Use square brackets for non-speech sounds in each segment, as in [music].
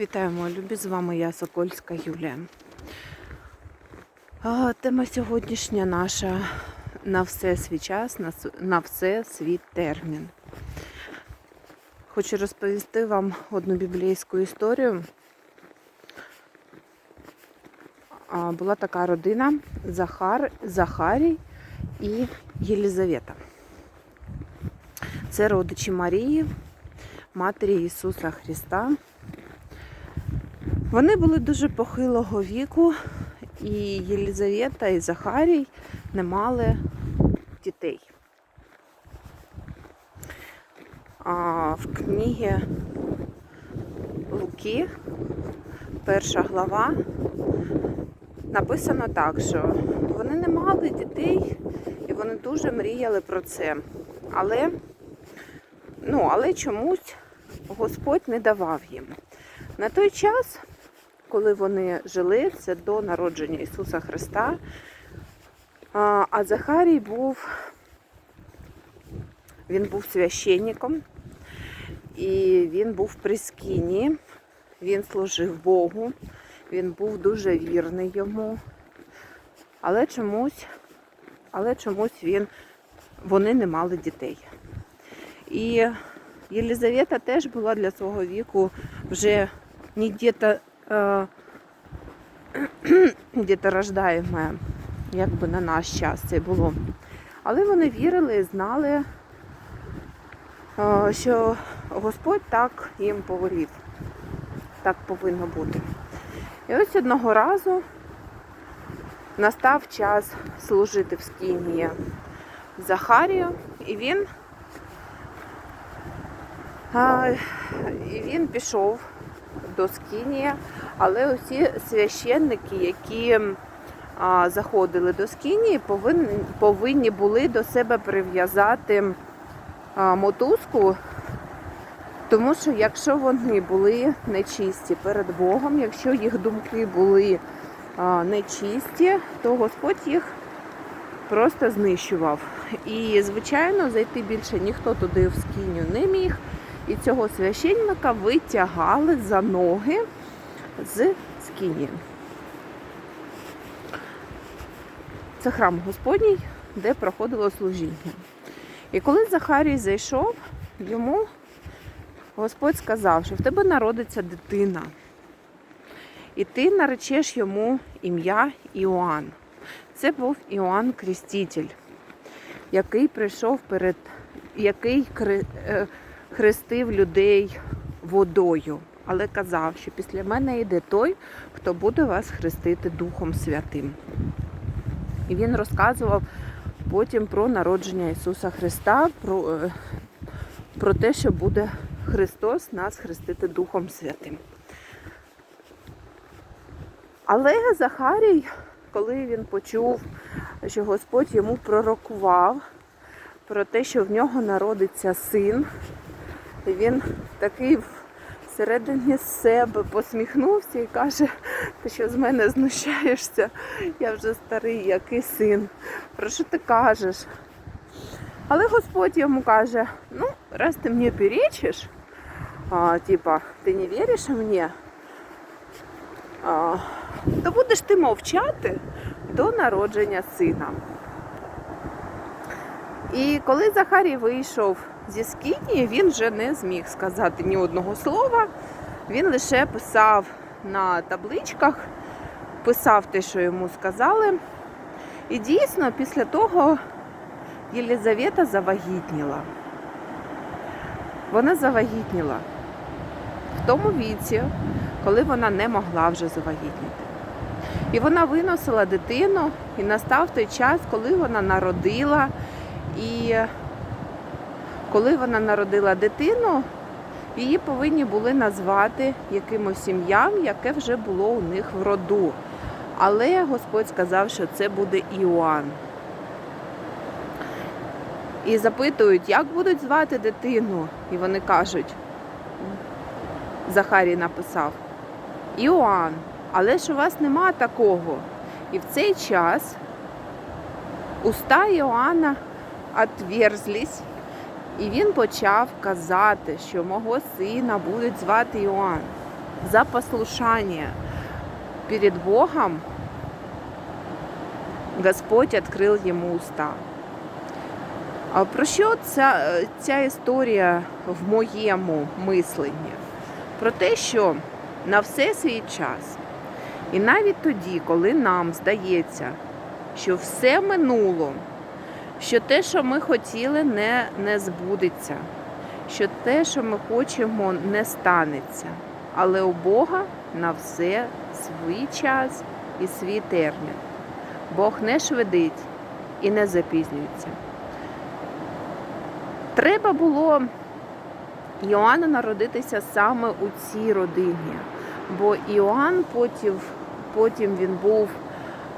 Вітаю, мої любі! З вами я, Сокольська Юлія. Тема сьогоднішня наша на все свій час, на, все свій термін. Хочу розповісти вам одну біблійську історію. Була така родина Захар, Захарій і Єлізавета. Це родичі Марії, Матері Ісуса Христа. Вони були дуже похилого віку, і Єлізавета і Захарій не мали дітей. А в книгі Луки, перша глава, написано так, що вони не мали дітей і вони дуже мріяли про це. Але, ну, але чомусь Господь не давав їм. На той час, коли вони жили, це до народження Ісуса Христа, а Захарій був, він був священником, і він був при скині, він служив Богу, він був дуже вірний йому, але чомусь, але чомусь він, вони не мали дітей. І Єлізавета теж була для свого віку вже не где-то [clears throat] где-то рождаєме, якби на наш час це було. Але вони вірили і знали, е, що Господь так їм повелів. Так повинно бути. І ось одного разу настав час служити в скинії Захарію, і він і він пішов до Скинія, але усі священники, які а, заходили до Скинії, повинні, повинні були до себе прив'язати мотузку, тому що якщо вони були нечисті перед Богом, якщо їх думки були а, нечисті, то Господь їх просто знищував. І, звичайно, зайти більше ніхто туди в скиню не міг. І цього священника витягали за ноги з скині. Це храм Господній, де проходило служіння. І коли Захарій зайшов, йому Господь сказав, що в тебе народиться дитина. І ти наречеш йому ім'я Іоанн. Це був Іоанн Кріститель, який прийшов перед, який е, хрестив людей водою, але казав, що після мене йде той, хто буде вас хрестити Духом Святим. І він розказував потім про народження Ісуса Христа, про, е, про те, що буде Христос нас хрестити Духом Святим. Але Захарій, коли він почув, що Господь йому пророкував про те, що в нього народиться син, і він такий всередині себе посміхнувся і каже, ти що з мене знущаєшся? Я вже старий, який син. Про що ти кажеш? Але Господь йому каже, ну, раз ти мені перечиш, а, типа, ти не віриш мені, а, то будеш ти мовчати до народження сина. І коли Захарій вийшов зі скинії, він вже не зміг сказати ні одного слова. Він лише писав на табличках, писав те, що йому сказали. І дійсно, після того Єлізавета завагітніла. Вона завагітніла в тому віці, коли вона не могла вже завагітніти. І вона виносила дитину, і настав той час, коли вона народила. І коли вона народила дитину, її повинні були назвати якимось ім'ям, яке вже було у них в роду. Але Господь сказав, що це буде Іоанн. І запитують, як будуть звати дитину. І вони кажуть, Захарій написав, Іоанн, але ж у вас нема такого. І в цей час уста Іоанна отверзлись, і він почав казати, що мого сина будуть звати Іоанн. за послушание перед Богом Господь відкрив йому уста. А про що ця, ця історія в моєму мисленні? Про те, що на все свій час. І навіть тоді, коли нам здається, що все минуло, що те, що ми хотіли, не, не збудеться, що те, що ми хочемо, не станеться. Але у Бога на все свій час і свій термін. Бог не швидить і не запізнюється. Треба було Іоанну народитися саме у цій родині, бо Іоанн потім, потім він був,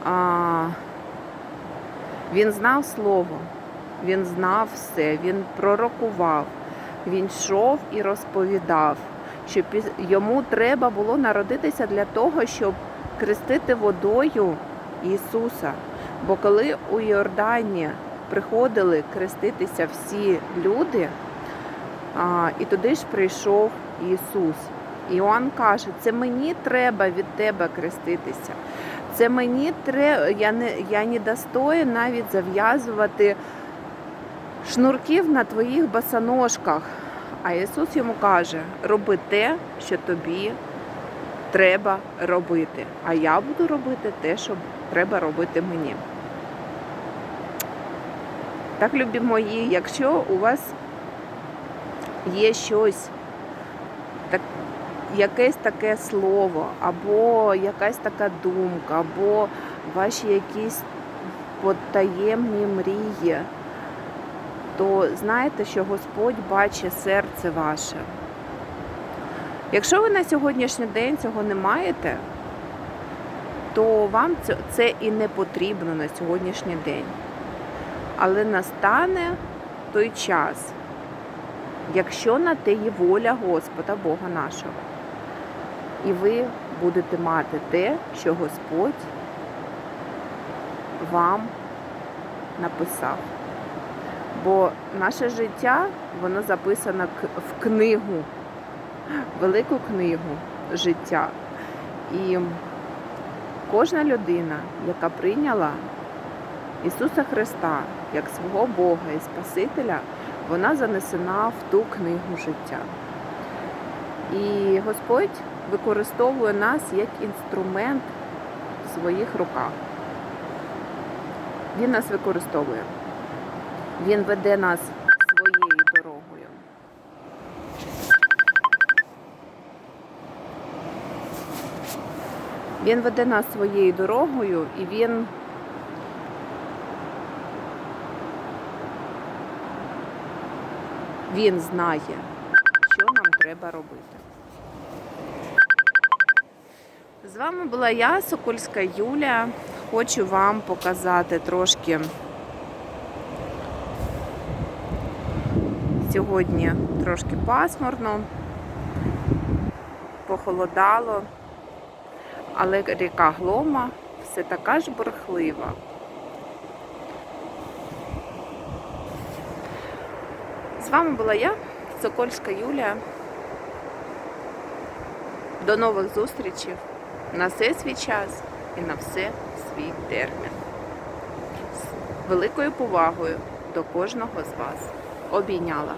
а, він знав слово, він знав все, він пророкував, він йшов і розповідав, що йому треба було народитися для того, щоб крестити водою Ісуса. Бо коли у Йордані приходили креститися всі люди, і туди ж прийшов Ісус. Іоанн каже, це мені треба від тебе креститися. Це мені треба, я не, я не достоїн навіть зав'язувати шнурків на твоїх босоножках. А Ісус йому каже, роби те, що тобі треба робити. А я буду робити те, що треба робити мені. Так, любі мої, якщо у вас є щось, так, якесь таке слово, або якась така думка, або ваші якісь потаємні мрії, то знайте, що Господь бачить серце ваше. Якщо ви на сьогоднішній день цього не маєте, то вам це і не потрібно на сьогоднішній день. Але настане той час, якщо на те є воля Господа Бога нашого, і ви будете мати те, що Господь вам написав. Бо наше життя, воно записано в книгу, велику книгу життя. І кожна людина, яка прийняла Ісуса Христа як свого Бога і Спасителя, вона занесена в ту книгу життя. І Господь використовує нас як інструмент в своїх руках. Він нас використовує. Він веде нас своєю дорогою. Він веде нас своєю дорогою і він Він знає, що нам треба робити. Вами була я, Сокольська Юля. Хочу вам показати трошки. Сьогодні трошки пасмурно, похолодало, але ріка Глома все така ж бурхлива. З вами була я, Сокольська Юлія. До нових зустрічей. На все свій час і на все свій термін. З великою повагою до кожного з вас. Обійняла.